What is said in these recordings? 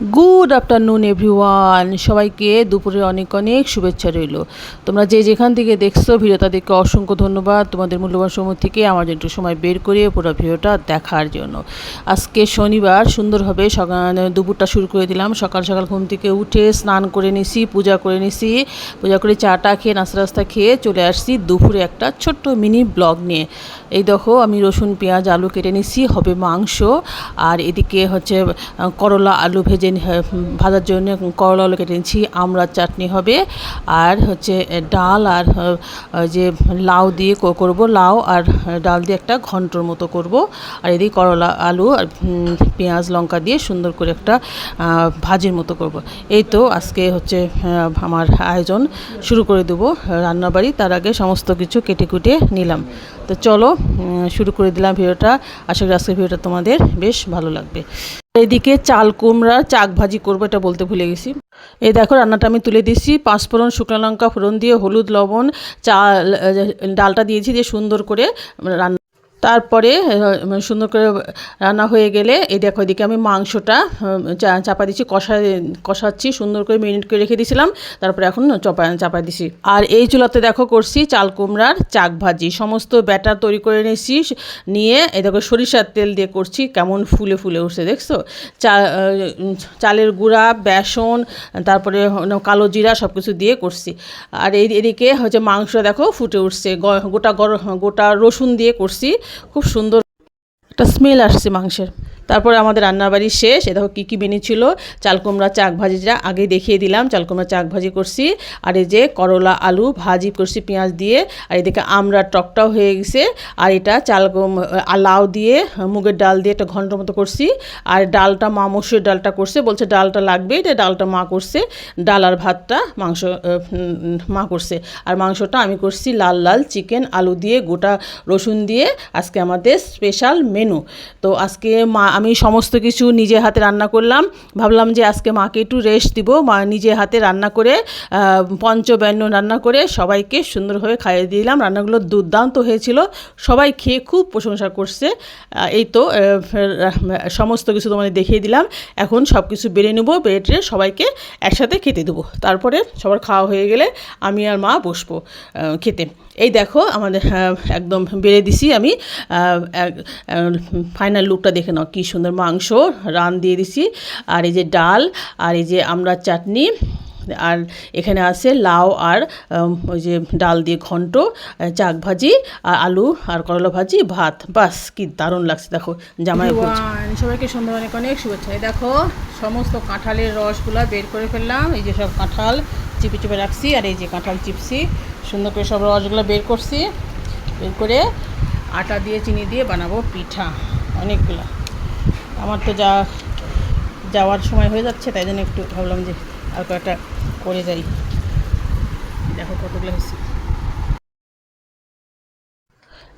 Good afternoon everyone সবাইকে দুপুরে অনেক অনেক শুভেচ্ছা রইল। তোমরা যে যেখান থেকে দেখছ ভিডিওটা তাদেরকে অসংখ্য ধন্যবাদ। তোমাদের মূল্যবান সময় থেকে আমার একটু সময় বের করে পুরো ভিডিওটা দেখার জন্য। আজকে শনিবার, সুন্দরভাবে সকাল, দুপুরটা শুরু করে দিলাম। সকাল সকাল ঘুম থেকে উঠে স্নান করে নিছি, পূজা করে নিছি। পূজা করে চাটা খেয়ে, নাস্তা রাস্তা খেয়ে চলে আসছি দুপুরে একটা ছোট্ট মিনি ব্লগ নিয়ে। এই দেখো, আমি রসুন, পেঁয়াজ, আলু কেটে নিছি, হবে মাংস। আর এদিকে হচ্ছে করলা, আলু ভেজে হ্যাঁ, ভাজার জন্য করলা আলু কেটে নিচ্ছি আমড়ার চাটনি হবে। আর হচ্ছে ডাল আর যে লাউ দিয়ে করব লাউ আর ডাল দিয়ে একটা ঘন্টর মতো করব। আর এদিকে করলা আলু আর পেঁয়াজ লঙ্কা দিয়ে সুন্দর করে একটা ভাজির মতো করব। এই তো আজকে হচ্ছে আমার আয়োজন শুরু করে দেবো রান্নাবাড়ি। তার আগে সমস্ত কিছু কেটে কুটে নিলাম। তো চলো শুরু করে দিলাম ভিডিওটা। আশা করি আজকের ভিডিওটা তোমাদের বেশ ভালো লাগবে। এদিকে চাল কুমড়া চাক ভাজি করব, এটা বলতে ভুলে গেছি। এই দেখো, রান্নাটা আমি তুলে দিচ্ছি। পাঁচফোড়ন শুকনো লঙ্কা, ফোড়ন দিয়ে হলুদ, লবণ, চাল ডালটা দিয়েছি দিয়ে সুন্দর করে রান্না তারপরে সুন্দর করে রান্না হয়ে গেলে, এই দেখো এদিকে আমি মাংসটা চাপা দিচ্ছি কষা, কষাচ্ছি, সুন্দর করে মিনিট করে রেখে দিয়েছিলাম, তারপরে এখন চাপা চাপা দিছি। আর এই চুলাতে দেখো করছি চাল কুমড়ার চাক ভাজি, সমস্ত ব্যাটার তৈরি করে নিয়েছি নিয়ে এই দেখো সরিষার তেল দিয়ে করছি, কেমন ফুলে ফুলে উঠছে, দেখছ? চা চালের গুঁড়া, বেসন, তারপরে কালো জিরা সব কিছু দিয়ে করছি। আর এই, এদিকে হচ্ছে মাংস দেখো ফুটে উঠছে গোটা গর- গোটা রসুন দিয়ে করছি খুব সুন্দর একটা স্মেল আসছে মাংসের। তারপরে আমাদের রান্নাবাড়ি শেষ। এ দেখো কী কী বেনিয়েছিল চাল কুমড়া চাক ভাজিটা আগে দেখিয়ে দিলাম। চাল কুমড়া চাক ভাজি করছি। আর এই যে করলা আলু ভাজি করছি পেঁয়াজ দিয়ে। আর এদিকে আমরা টকটাও হয়ে গেছে। আর এটা চাল কুম- আ, লাউ দিয়ে মুগের ডাল দিয়ে একটা ঘণ্টার মতো করছি। আর ডালটা মা মসুর ডালটা করছে। বলছে ডালটা লাগবে এটা ডালটা মা করছে। ডাল আর ভাতটা মাংস মা করছে। আর মাংসটা আমি করছি লাল লাল চিকেন আলু দিয়ে গোটা রসুন দিয়ে। আজকে আমাদের স্পেশাল মেনু। তো আজকে মা আমি সমস্ত কিছু নিজে হাতে রান্না করলাম। ভাবলাম যে আজকে মাকে একটু রেস্ট দিব। মা নিজে হাতে রান্না করে আহ, পঞ্চব্যঞ্জন রান্না করে সবাইকে সুন্দরভাবে খাইয়ে দিলাম। রান্নাগুলো দুর্দান্ত হয়েছিল। সবাই খেয়ে খুব প্রশংসা করছে। এই তো সমস্ত কিছু তোমাদের দেখিয়ে দিলাম। এখন সব কিছু বেড়ে নেব বেড়ে টেড়ে সবাইকে একসাথে খেতে দেবো। তারপরে সবার খাওয়া হয়ে গেলে আমি আর মা বসবো খেতে। এই দেখো আমাদের আহ, একদম বেড়ে দিছি আমি ফাইনাল লুকটা দেখে নাও কী সুন্দর মাংস রান দিয়ে দিছি আর এই যে ডাল আর এই যে আমরা চাটনি আর এখানে আছে লাউ আর ওই যে ডাল দিয়ে ঘন্ট চাক ভাজি আর আলু আর করলা ভাজি ভাত বাস কি দারুণ লাগছে দেখো জামাই সবাইকে সুন্দর অনেক অনেক শুভেচ্ছা। দেখো সমস্ত কাঁঠালের রসগুলা বের করে ফেললাম এই যে সব কাঁঠাল চিপে চিপে রাখছি আর এই যে কাঁঠাল চিপসি সুন্দর করে সব রসগুলো বের করছি। বের করে আটা দিয়ে, চিনি দিয়ে বানাবো পিঠা, অনেকগুলো। আমার তো যা, যাওয়ার সময় হয়ে যাচ্ছে, তাই জন্য একটু ভাবলাম যে আর কয়েকটা করে যাই। দেখো কতগুলো হয়েছে।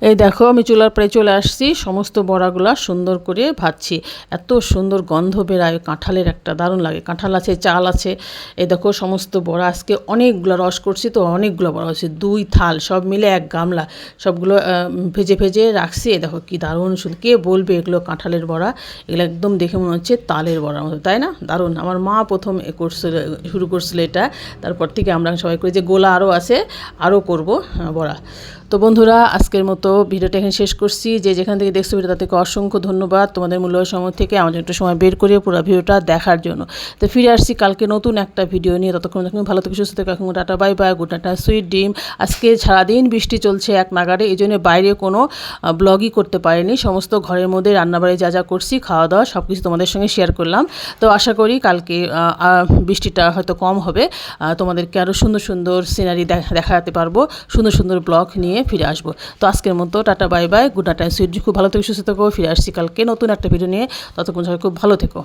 এই দেখো, আমি চুলার প্রায় চলে আসছি। সমস্ত বড়াগুলা সুন্দর করে ভাজছি। এত সুন্দর গন্ধ বেরায়, কাঁঠালের একটা দারুণ লাগে। কাঁঠাল আছে, চাল আছে। এই দেখো, সমস্ত বড়া। আজকে অনেকগুলো রস করছি তো, অনেকগুলো বড়া হচ্ছে দুই থাল, সব মিলে এক গামলা। সবগুলো ভেজে ভেজে রাখছি। এই দেখো, কি দারুণ শুধু কে বলবে এগুলো কাঁঠালের বড়া? এগুলো একদম দেখে মনে হচ্ছে তালের বড়ার মতো, তাই না? দারুণ। আমার মা প্রথম এ করছিল, শুরু করছিল এটা। তারপর থেকে আমরা সবাই করি যে, গোলা আরও আছে আরও করব বড়া। তো বন্ধুরা, আজকের মতো ভিডিওটা এখানে শেষ করছি। যে যেখান থেকে দেখছ ভিডিওটা থেকে অসংখ্য ধন্যবাদ। তোমাদের মূল্য সময় থেকে আমাদের একটু সময় বের করে পুরো ভিডিওটা দেখার জন্য। তো ফিরে আসছি কালকে নতুন একটা ভিডিও নিয়ে। ততক্ষণ দেখুন, ভালো থেকে, সুস্থ থেকে এখন tata, bye bye, good night sweet dream. আজকে সারাদিন বৃষ্টি চলছে এক নাগারে এই জন্য বাইরে কোনো ব্লগই করতে পারিনি। সমস্ত ঘরের মধ্যে রান্নাবাড়ি যা যা করছি খাওয়া দাওয়া সব কিছু তোমাদের সঙ্গে শেয়ার করলাম। তো আশা করি কালকে বৃষ্টিটা হয়তো কম হবে। তোমাদেরকে আরও সুন্দর সুন্দর সিনারি দেখাতে পারব। সুন্দর সুন্দর ব্লগ নিয়ে ফিরে আসব। তো আজকের মতো tata, bye bye. Good night sweet. খুব ভালো থেকে, সুস্থ থেকো। ফিরে আসছি কালকে নতুন একটা ভিডিও নিয়ে। ততক্ষণ সবাই খুব ভালো থেকো।